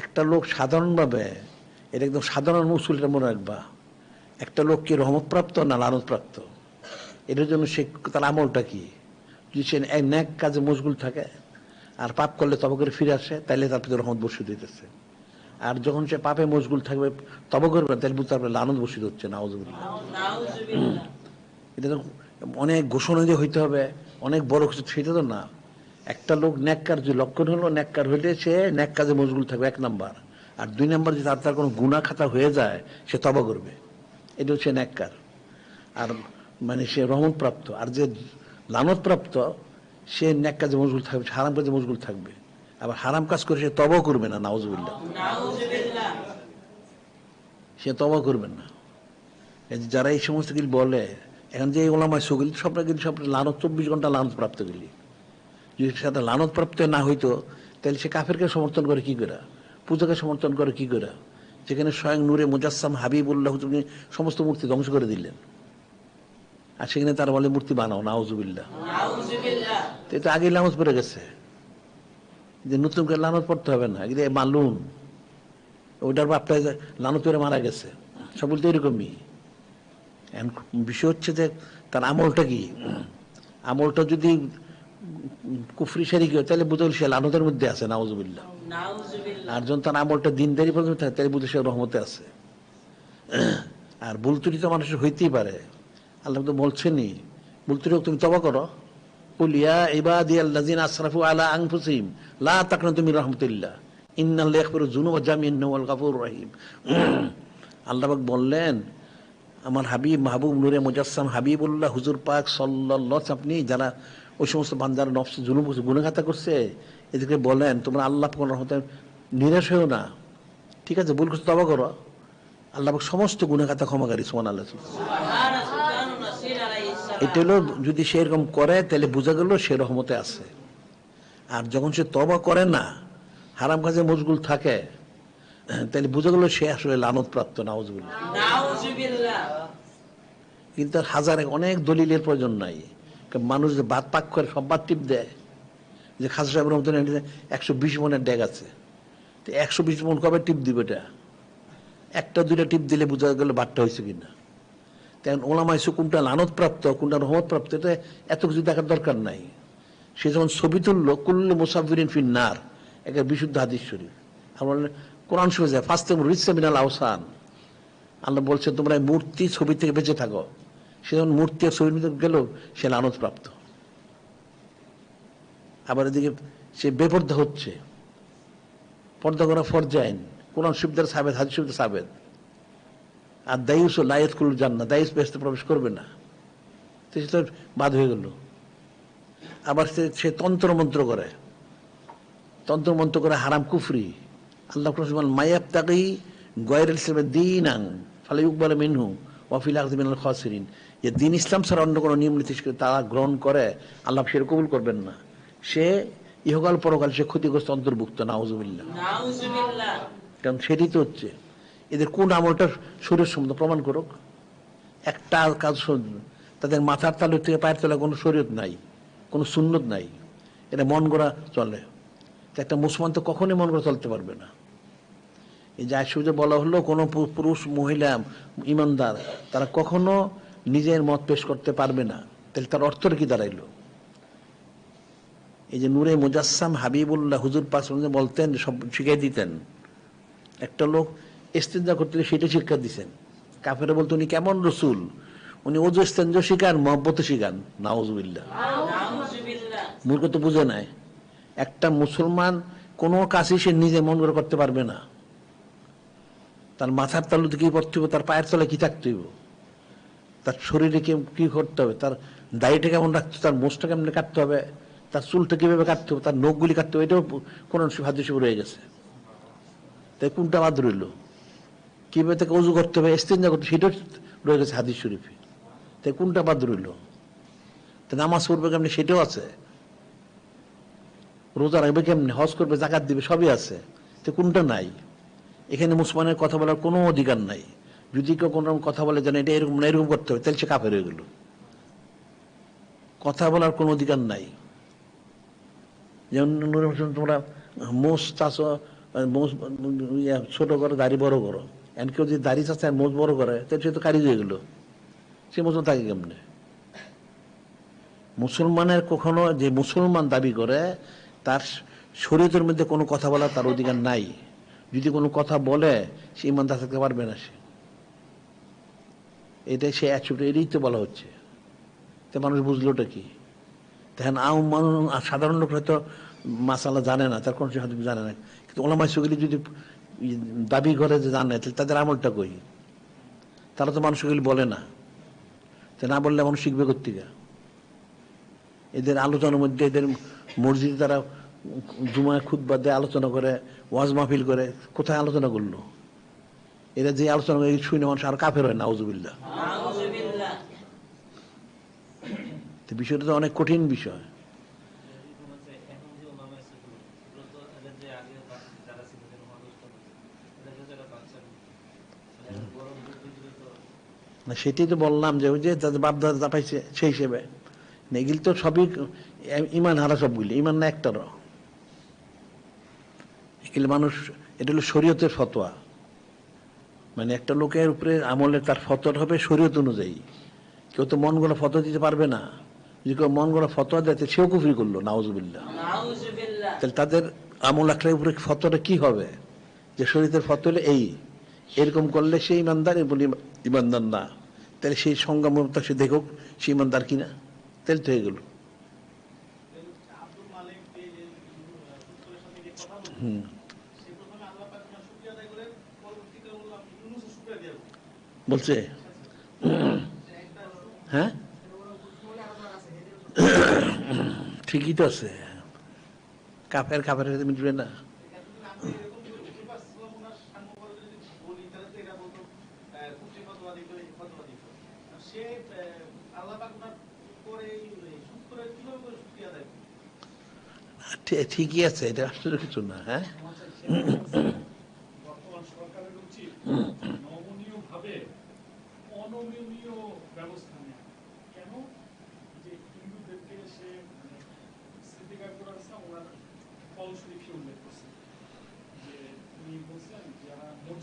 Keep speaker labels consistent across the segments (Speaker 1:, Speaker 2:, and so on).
Speaker 1: একটা লোক সাধারণভাবে এটা একদম সাধারণ উসুলটা মনে রাখবা। একটা লোক কি রহমতপ্রাপ্ত না লানতপ্রাপ্ত? এটার জন্য সে তার আমলটা কি? যদি সে এক ন্যাক কাজে মশগুল থাকে আর পাপ করলে তবে করে ফিরে আসে তাহলে তার প্রতি রহমত বসিয়ে দিতেছে আর যখন সে পাপে মশগুল থাকবে তবে করবে তাহলে বুঝতে পারবে লানত বসিত হচ্ছে না এটা তো অনেক ঘোষণা দিয়ে হইতে হবে অনেক বড় কিছু সেটা তো না। একটা লোক ন্যাক্কার, যে লক্ষণ হলো ন্যাক্কার হইলে সে ন্যাক কাজে মশগুল থাকবে, এক নাম্বার। আর দুই নাম্বার, যদি তার তার কোনো গুণা খাতা হয়ে যায়, সে তবা করবে। এটা হচ্ছে ন্যাক্কার। আর মানে সে রহমত প্রাপ্ত আর যে লানত প্রাপ্ত সে ন্যাক কাজে মশগুল থাকবে হারাম কাজে মশগুল থাকবে। আবার হারাম কাজ করে সে তবাও করবে না, নাউজুবিল্লাহ। সে তবা করবেন না। যারা এই সমস্ত কিছু বলে, এখন যে ওলামায় সগুলি, সবটা কিন্তু সব লানত, চব্বিশ ঘণ্টা লানত প্রাপ্ত গেলি। যদি সাথে লানত প্রাপ্ত না হইতো তাহলে সে কাফেরকে সমর্থন করে কি করে? পূজাকে সমর্থন করে কি করে? যেখানে স্বয়ং নূরে মুজাসসাম হাবিবুল্লাহ তুমি সমস্ত মূর্তি ধ্বংস করে দিলেন। আর সেখানে তারা বলে মূর্তি বানাও নাউজুবিল্লাহ। তো এটা আগেই লানত পড়ে গেছে। যে নতুন করে লানত পড়তে হবে না এগুলো মালুন ওইটার বাপটা লানত করে মারা গেছে। সব বলতে এরকমই। এখন বিষয় হচ্ছে যে তার আমলটা কি? আমলটা যদি কুফরি হয়, তাহলে হবে সে লানতের মধ্যে আছে নাউজুবিল্লাহ। আর যখন তার আমলটা দিনদারি পর্যন্ত থাকে তাহলে বুঝে সে রহমতে আছে। আর তো মানুষের হইতেই পারে। আল্লাহ তো বুলতুরি তুমি তবা করো। কুলিয়া ইবাদি আসরাফু আলা লা মির রাহমাতিল্লাহ ইন্নাল্লাহ রহিম। আল্লাহ বললেন আমার হাবিব মাহবুব নূরে মুজাসসাম হাবিবুল্লাহ হুজুর পাক সাল্লাল্লাহু আপনি যারা ওই সমস্ত বান্দার নফস জুনুব গুণগাতা করছে এদেরকে বলেন তোমরা আল্লাহ পাকের রহমতে নিরাশ হয়েও না। ঠিক আছে ভুল করছ তবা করো। আল্লাহ পাক সমস্ত গুণগাতা ক্ষমাকারী সোমান আল্লাহ এটা হলো যদি সে এরকম করে তাহলে বোঝা গেল সে রহমতে আছে। আর যখন সে তবা করে না হারাম কাজে মজগুল থাকে তাহলে বোঝা গেল সে আসলে লানত প্রাপ্ত নাউজগুল কিন্তু হাজারে অনেক দলিলের প্রয়োজন নাই। মানুষ যে বাদ পাক করে সব বাদ টিপ দেয়। যে খাসা সাহেবের মতন একশো বিশ মনের ড্যাগ আছে। তো একশো বিশ মন কবে টিপ দিবে এটা? একটা দুইটা টিপ দিলে বোঝা গেল বাদটা হয়েছে কিনা। তেমন ওলামাইসু কোনটা লানত প্রাপ্ত কোনটা রহমত প্রাপ্ত এটা এত কিছু দেখার দরকার নাই। সে যখন ছবি তুললো, কুল্লু মুসাফিরিন ফিন্নার, একটা বিশুদ্ধ হাদিস শরীফ। আমরা কোরআন যায় ফার্স্ট রিসামিনাল আহসান আল্লাহ বলছে, তোমরা মূর্তি ছবি থেকে বেঁচে থাকো। সে যখন মূর্তি আর ছবির মধ্যে গেল সে লানত প্রাপ্ত। আবার এদিকে সে বেপর্দা হচ্ছে। পর্দা করা ফরজাইন কোরআন সুবিধার সাবেদ হাদিস সুবিধা সাবেদ আর দায়ুস লায়ত কুল যান না দায়ুস বেসতে প্রবেশ করবে না। তো সে তো বাদ হয়ে গেল। আবার সে সে তন্ত্র মন্ত্র করে। তন্ত্র মন্ত্র করে হারাম কুফরি। আল্লাহ রসমান মায়াব তাকি গয়ের ইসলামের দিন আং ফালে ইকবাল মিনহু ওয়াফিল আকদিমিনাল খসরিন। যে দিন ইসলাম ছাড়া অন্য কোনো নিয়ম নীতি তারা গ্রহণ করে আল্লাহ সে কবুল করবেন না। সে ইহকাল পরকাল সে ক্ষতিগ্রস্ত অন্তর্ভুক্ত নাউজুবিল্লাহ। কারণ সেটি তো হচ্ছে। এদের কোন আমলটা শরীর সম্বন্ধ প্রমাণ করুক। একটা কাজ তাদের মাথার তালু থেকে পায়ের তলায় কোনো শরীয়ত নাই কোনো সুন্নত নাই। এটা মন গড়া চলে। তো একটা মুসলমান তো কখনোই মন গড়া চলতে পারবে না। এই যে আইসুজে বলা হলো কোনো পুরুষ মহিলা ইমানদার তারা কখনো নিজের মত পেশ করতে পারবে না তাহলে তার অর্থটা কি দাঁড়াইলো? এই যে নূরে মুজাসসাম হাবিবুল্লাহ হুজুর ওয়াসাল্লাম বলতেন সব শিখিয়ে দিতেন একটা লোক ইস্তেঞ্জা করতে সেটা শিক্ষা দিছেন। কাফের বলতো উনি কেমন রসুল? উনি ওজু ইস্তেঞ্জা শিখান মহব্বত শিখান। নাউজুবিল্লাহ। মূর্খ তো বুঝে নাই। একটা মুসলমান কোনো কাজই সে নিজে মন করে করতে পারবে না। তার মাথার তালুতে কি করতে হবে তার পায়ের তলায় কি থাকতে হবে তার শরীরে কি করতে হবে? তার দাড়িটা কেমন রাখতে তার মোষটা কেমন কাটতে হবে? তার চুলটা কীভাবে কাটতে হবে? তার নখগুলি কাটতে হবে? এটাও কোন হাদিসে রয়ে গেছে। তাই কোনটা বাদ রইল? কীভাবে তাকে অজু করতে হবে? ইস্তেঞ্জা করতে সেটাও রয়ে গেছে হাদিস শরীফে। তাই কোনটা বাদ রইল? তা নামাজ পড়বে কেমনি? সেটাও আছে। রোজা রাখবে কেমনি? হজ করবে জাকাত দিবে, সবই আছে। তো কোনটা নাই? এখানে মুসলমানের কথা বলার কোনো অধিকার নাই। যদি কেউ কোনো রকম কথা বলে যেন এটা এরকম এরকম করতে হবে, তাহলে সে কাফের হয়ে গেল। কথা বলার কোনো অধিকার নাই। যেমন হোসেন, তোমরা মোষ চাষ মোজ ছোট করো দাড়ি বড় করো। এন কেউ যদি দাড়ি চাচ্ছে মোষ বড় করে, তাহলে সে তো কারি হয়ে গেলো। সে মতো থাকে কেমনে? মুসলমানের কখনো যে মুসলমান দাবি করে, তার শরীরের মধ্যে কোনো কথা বলার তার অধিকার নাই। যদি কোনো কথা বলে, সে ইমানদার থাকতে পারবে না সে। এটাই সে অ্যাকচুয়ালি এটাই তো বলা হচ্ছে। তো মানুষ বুঝলোটা কি? দেখেন, আম মানুষ, সাধারণ লোক হয়তো মাসালা জানে না, তার কোনো হয়তো জানে না। কিন্তু ওলামাই সুগিলি যদি দাবি করে যে জানে, তাহলে তাদের আমলটা কই? তারা তো মানুষ মানুষগুলি বলে না। তো না বললে মানুষ শিখবে কোথেকে এদের আলোচনার মধ্যে, এদের মসজিদে তারা জুমায় খুদ্া দিয়ে, আলোচনা করে, ওয়াজ মাহফিল করে, কোথায় আলোচনা করল? এরা যে আলোচনা করে শুনে মানুষ আর কাফের হয় না আউজুবিল্লা তো বিষয়টা তো অনেক কঠিন বিষয়। না সেটাই তো বললাম যে ওই যে তাদের বাপদাদা চাপাইছে সেই হিসেবে। না, এগুলি তো সবই ইমান হারা সবগুলি ইমান না একটারও। এগুলি মানুষ এটা হলো শরীয়তের ফতোয়া। মানে একটা লোকের উপরে আমলে তার ফতোয়া হবে শরীয়ত অনুযায়ী কেউ তো মন গড়া ফতোয়া দিতে পারবে না যদি কেউ মন গড়া ফতোয়া দেয় তো সেও কুফরি করল নাউজুবিল্লাহ তাহলে তাদের আমল আখড়ার উপরে ফতোয়াটা কি হবে যে শরীরের ফতোয়া হলো এই এরকম করলে সে ইমানদার বলি ইমানদার না তাহলে সেই সংগ্রাম সে দেখুক সে ইমানদার কিনা তাহলে তো হয়ে গেল
Speaker 2: আব্দুল উপরে এই শুকরের কীভাবে করে শুকরিয়া আদায় করবে?
Speaker 1: ঠি- ঠিকই আছে, এটা আসলে কিছু না হ্যাঁ
Speaker 3: বর্তমান সরকারের উচিত নমনীয় ভাবে অনমনীয় ব্যবস্থা নেওয়া কেন যে হিন্দুদেরকে সে মানে সিদ্দিকার করার ওনার ফল শরীফে উল্লেখ করছে যে উনি বলছেন যারা মজলুম সে যতই মানে ক্ষুদ্র হোক না কেন এটা মানে অনেক বড় আর যে উম,
Speaker 1: জালেম।
Speaker 3: সে যতই বড় হোক সে হচ্ছে গিয়ে বিকৃত নিগৃহীত নিগৃহীত তো সে বলতেছে যে এই সব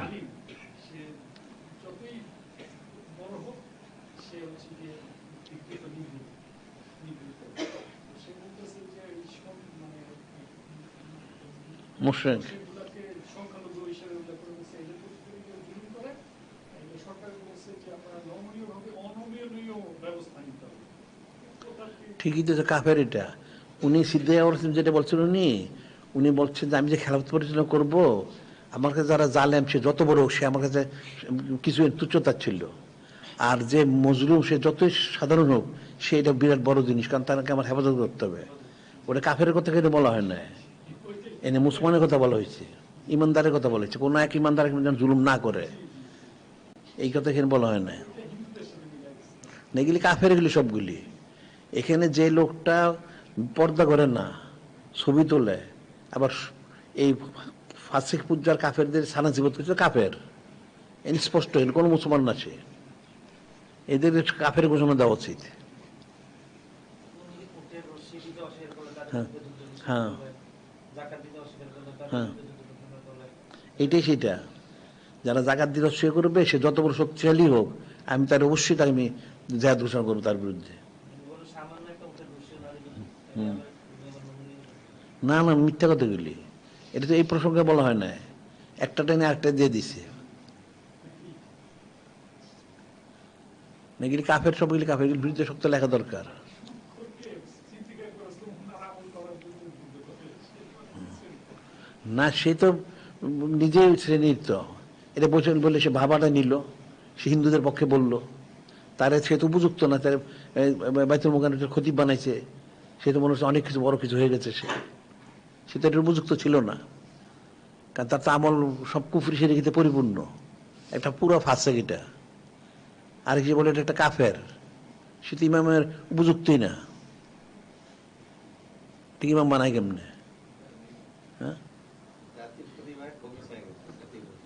Speaker 3: মানে
Speaker 1: মুশরিক
Speaker 3: সেগুলাকে সংখ্যালঘু হিসেবে উল্লেখ করে বলছে এদের প্রতি যদি কেউ জুলুম করে তাহলে সরকার বলছে যে আপনারা নমনীয় ভাবে অনমনীয় ব্যবস্থা নিতে হবে তো তার কি-
Speaker 1: ঠিকই তো কাফের এটা। উনি সিদ্ধে যেটা বলছেন উনি। উনি বলছেন যে, আমি যে খেলাফত পরিচালনা করব, আমার কাছে যারা জালেম, সে যত বড় সে আমার কাছে কিছু তুচ্ছতার ছিল। আর যে মজলুম, সে যতই সাধারণ হোক, সে এটা বিরাট বড় জিনিস, কারণ তাকে আমার হেফাজত করতে হবে। ওটা কাফের কথা কিন্তু বলা হয় না। এনে মুসলমানের কথা বলা হয়েছে, ইমানদারের কথা বলা হয়েছে। কোনো এক ইমানদার জুলুম না করে। এই কথা এখানে বলা হয় না। এগুলি কাফের এগুলি সবগুলি এখানে যে লোকটা পর্দা করে না, ছবি তোলে, আবার এই ফাসিক পূজার কাফেরদের সানা জীবত করছে কাফের এর স্পষ্ট এর কোনো মুসলমান না সে এদের কাফের ঘোষণা দেওয়া উচিত
Speaker 4: অস্বীকার
Speaker 1: হ্যাঁ। হ্যাঁ।
Speaker 4: জাকাত অস্বীকার
Speaker 1: হ্যাঁ। এইটাই সেটা যারা জাগাত দিতে সে করবে, সে যত বড় শক্তিশালী হোক, আমি তার অবশ্যই তাকে আমি জাহাদ ঘোষণা করব তার বিরুদ্ধে। না না, মিথ্যা কথাগুলি। এটা তো এই প্রসঙ্গে বলা হয় না একটা টেনে একটা দিয়ে দিছে। এগুলি কাফের সবগুলি কাফের বিরুদ্ধে শক্ত লেখা দরকার। না, সে তো নিজেই শ্রেণির তো এটা বলছেন বলে সে ভাবাটা নিল। সে হিন্দুদের পক্ষে বলল। তার সে তো উপযুক্ত না, তার বাইতুল মোকানের ক্ষতি বানাইছে। সে তো মনে হচ্ছে অনেক কিছু, বড় কিছু হয়ে গেছে সে। সে তো এটা উপযুক্ত ছিল না। কারণ তার তো আমল সব কুফরি সে রেখেতে পরিপূর্ণ। একটা পুরো ফাঁসে এটা। আর কি বলে এটা একটা কাফের। সে তো ইমামের উপযুক্তই না। ঠিক ইমাম বানায় কেমনে? হ্যাঁ?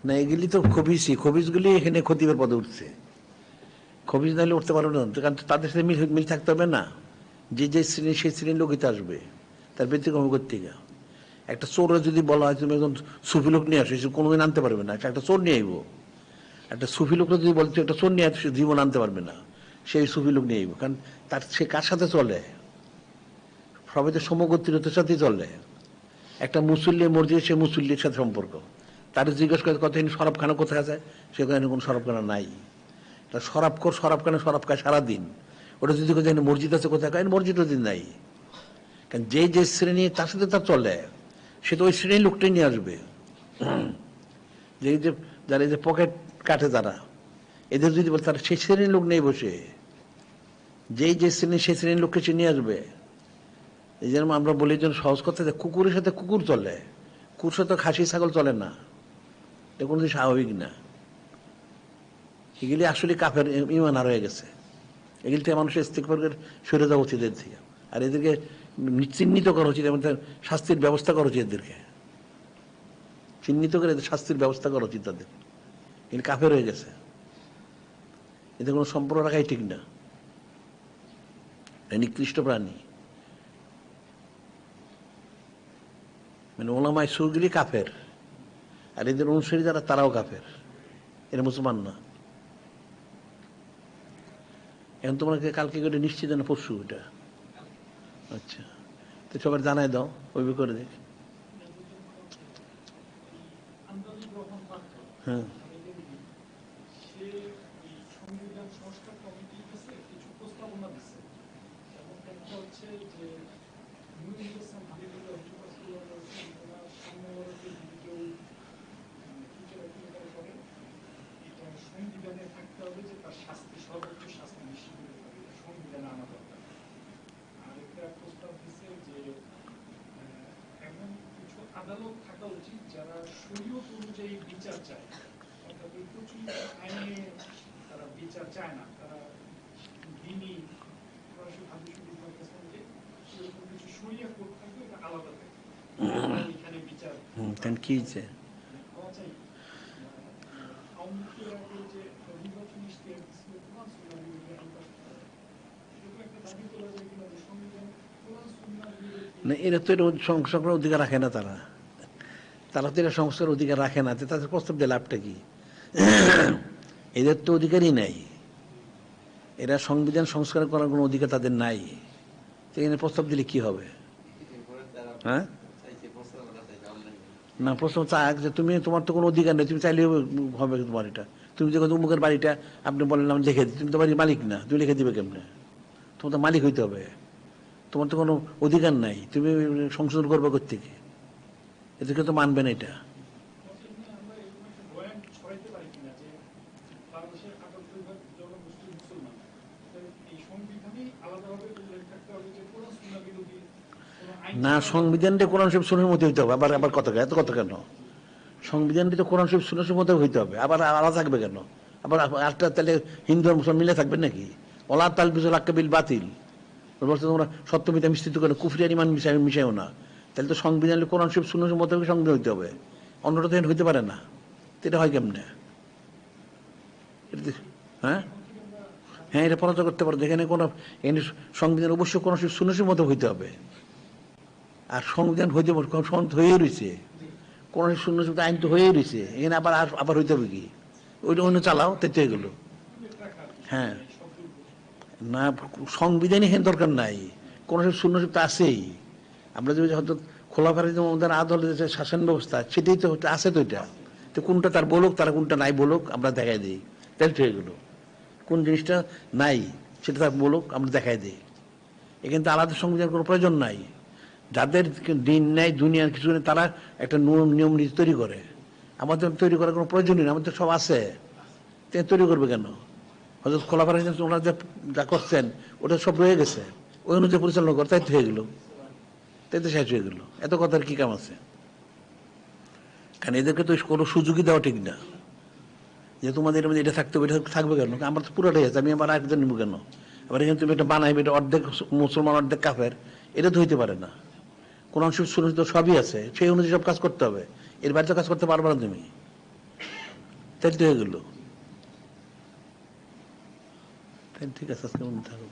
Speaker 1: না, এগুলি তো খবিসই। খবিসগুলি এখানে খতিবের পদে উঠছে। খবিজ নাহলে উঠতে পারবে না। কারণ তাদের সাথে মিল মিল থাকতে হবে না। যে যে শ্রেণি, সেই শ্রেণির লোকই তো আসবে। তার ব্যতিক্রম করতে গিয়ে একটা চোরে যদি বলা হয়, তুমি একজন সুফি লোক নিয়ে আসো, সে কোনোদিন আনতে পারবে না। একটা চোর নিয়ে আইব। একটা সুফি লোকরা যদি বলছে একটা চোর নিয়ে আসো জীবন আনতে পারবে না। সেই সুফি লোক নিয়ে আইব। কারণ তার সে কার সাথে চলে? সবাই তো সমগোত্রীয়তার সাথেই চলে। একটা মুসল্লি মসজিদ সে মুসল্লির সাথে সম্পর্ক। তার জিজ্ঞেস করে, কতদিন সরবখানা কোথায় আছে? সেখানে কোনো সরবখানা নাই। সরাব কর সরবখানা সরব খায় সারাদিন? ওটা যদি কোথায় মসজিদ আছে, কোথায় খায় মসজিদও দিন নাই। কারণ যে যে শ্রেণি, তার সাথে তার চলে। সে তো ওই শ্রেণির লোকটাই নিয়ে আসবে। যে যে, যারা যে পকেট কাটে তারা এদের যদি বলে, তারা সেই শ্রেণির লোক নেই বসে। যেই যে শ্রেণি, সেই শ্রেণির লোককে সে নিয়ে আসবে। এই জন্য আমরা বলি যে সহজ কথা যে কুকুরের সাথে কুকুর চলে। কুকুরের সাথে খাসি ছাগল চলে না। এটা কোনো স্বাভাবিক না। এগুলি আসলে কাফের ইমান আর হয়ে গেছে। এগুলি থেকে মানুষের ইস্তিকবর্গের সরে যাওয়া উচিত এর থেকে আর এদেরকে চিহ্নিত করা উচিত এবং শাস্তির ব্যবস্থা করা উচিত এদেরকে। চিহ্নিত করে এদের শাস্তির ব্যবস্থা করা উচিত তাদের। এগুলি কাফের হয়ে গেছে। এদের কোনো সম্পর্ক রাখাই ঠিক না। নিকৃষ্ট প্রাণী। মানে ওলামায় সুরগুলি কাফের। আর এদের অনুসারী যারা, তারাও কাফের। এরা মুসলমান না। এখন তোমাকে কালকে করে নিশ্চিত না পরশু ওটা আচ্ছা। তো সবার জানাই দাও ওই করে দেখ। হ্যাঁ
Speaker 3: সে এই সংবিধান সংস্কার কমিটির কাছে কিছু প্রস্তাবনা দিচ্ছে এবং একটা হচ্ছে যে নুরুল ইসলাম হাবিবুল্লাহ হুজুরাতুল্লাহ বলছেন ওনার সামনেওয়ালাকে যদি কেউ টিচার অ্যাক্টিভিটি করে এটা সংবিধানে থাকতে হবে যে তার শাস্তি সর্বোচ্চ শাস্তি নিশ্চিত করতে হবে এটা সংবিধানে আনা দরকার আরেকটা প্রস্তাব দিচ্ছে যে আহ, এমন কিছু আদালত থাকা উচিত যারা শরীয়ত অনুযায়ী বিচার চায় অর্থাৎ এই প্রচলিত আইনে তারা বিচার চায় না তারা দিনই
Speaker 1: কি
Speaker 3: যে
Speaker 1: না এরা তো এটা সংস্কারের অধিকার রাখে না তারা। তারা তো এটা সংস্কার অধিকার রাখে না তাদের প্রস্তাব দিয়ে লাভটা কি? এদের তো অধিকারই নাই। এরা সংবিধান সংস্কার করার কোনো অধিকার তাদের নাই। তো এখানে প্রস্তাব দিলে কি হবে? হ্যাঁ? না, প্রশ্ন চাক যে তুমি, তোমার তো কোনো অধিকার নেই, তুমি চাইলে হবে তোমার এটা। তুমি যখন উমুকের বাড়িটা, আপনি বলেন আমি লিখে দিই, তুমি তো বাড়ির মালিক না, তুমি লিখে দিবে কেমনে? তোমার তো মালিক হইতে হবে। তোমার তো কোনো অধিকার নাই, তুমি সংশোধন করবে কোথেকে এদেরকে তো মানবে না এটা।
Speaker 3: একটা
Speaker 1: না, সংবিধানটা কোরআন শরীফ সুনের মধ্যে হইতে হবে। আবার আবার কথা এত কথা কেন? সংবিধানটি তো কোরআন শরীফ সুনের মধ্যে হইতে হবে। আবার আলাদা থাকবে কেন? আবার আরেকটা তাহলে হিন্দু আর মুসলমান মিলে থাকবেন নাকি? ওলা তাল বিজুল আক্কাবিল বাতিল। তোমরা সত্যমিতা মিশ্রিত করে কুফরিয়ার ইমান মিশাই মিশাইও না। তাহলে তো সংবিধান কোরআন শরীফ শূন্য মধ্যে সংবিধান হইতে হবে। অন্যটা তো হইতে পারে না। এটা হয় কেমনে? হ্যাঁ? হ্যাঁ এটা পরাজয় করতে পারো। এখানে কোনো এখানে সংবিধান অবশ্যই কোনো সুনসির মতো হইতে হবে। আর সংবিধান হইতে সংবিধান হয়েই রয়েছে কোন শূন্য শব্দ আইন তো হয়েই রয়েছে এখানে আবার আবার হইতে হবে কি? ওইটা অন্য চালাও তেতে হয়ে গেলো। হ্যাঁ। না, সংবিধানই এখানে দরকার নাই। কোন শূন্য শব্দ আছেই। আমরা যদি হয়তো খোলা ফেরা যেমন আমাদের আদলের যে শাসন ব্যবস্থা, সেটাই তো হচ্ছে- আছে তো এটা। তো কোনটা তার বলুক, তারা কোনটা নাই বলুক, আমরা দেখাই দিই। তাহলে হয়ে গেলো। কোন জিনিসটা নাই, সেটা তার বলুক, আমরা দেখাই দিই। এখানে তো আলাদা সংবিধান কোনো প্রয়োজন নাই। যাদের দিন নেয় দুনিয়ার কিছু নেই, তারা একটা নিয়ম নিয়ম নীতি তৈরি করে। আমাদের তৈরি করার কোনো প্রয়োজন নেই, আমাদের সব আছে। তৈরি করবে কেন? হয়তো খোলাফার ওনারা যা যা করছেন, ওটা সব রয়ে গেছে। ওই অনুযায়ী পরিচালনা করে, তাই হয়ে গেল। তাই তো শেষ হয়ে গেল। এত কথার কি কাম আছে? কারণ এদেরকে তো কোনো সুযোগই দেওয়া ঠিক না। যে তোমাদের মধ্যে এটা থাকতে হবে, এটা থাকবে কেন? আমার তো পুরোটাই আছে, আমি আবার আরেকজন নিবো কেন? আবার এখানে তুমি এটা বানাইবে, এটা অর্ধেক মুসলমান, অর্ধেক কাফের, এটা তো হইতে পারে না। কোন অংশ শুনে তো সবই আছে, সেই অনুযায়ী সব কাজ করতে হবে। এর বাইরে তো কাজ করতে পারবে না তুমি। তাই তো হয়ে গেল। ঠিক আছে, আজকে থাকুক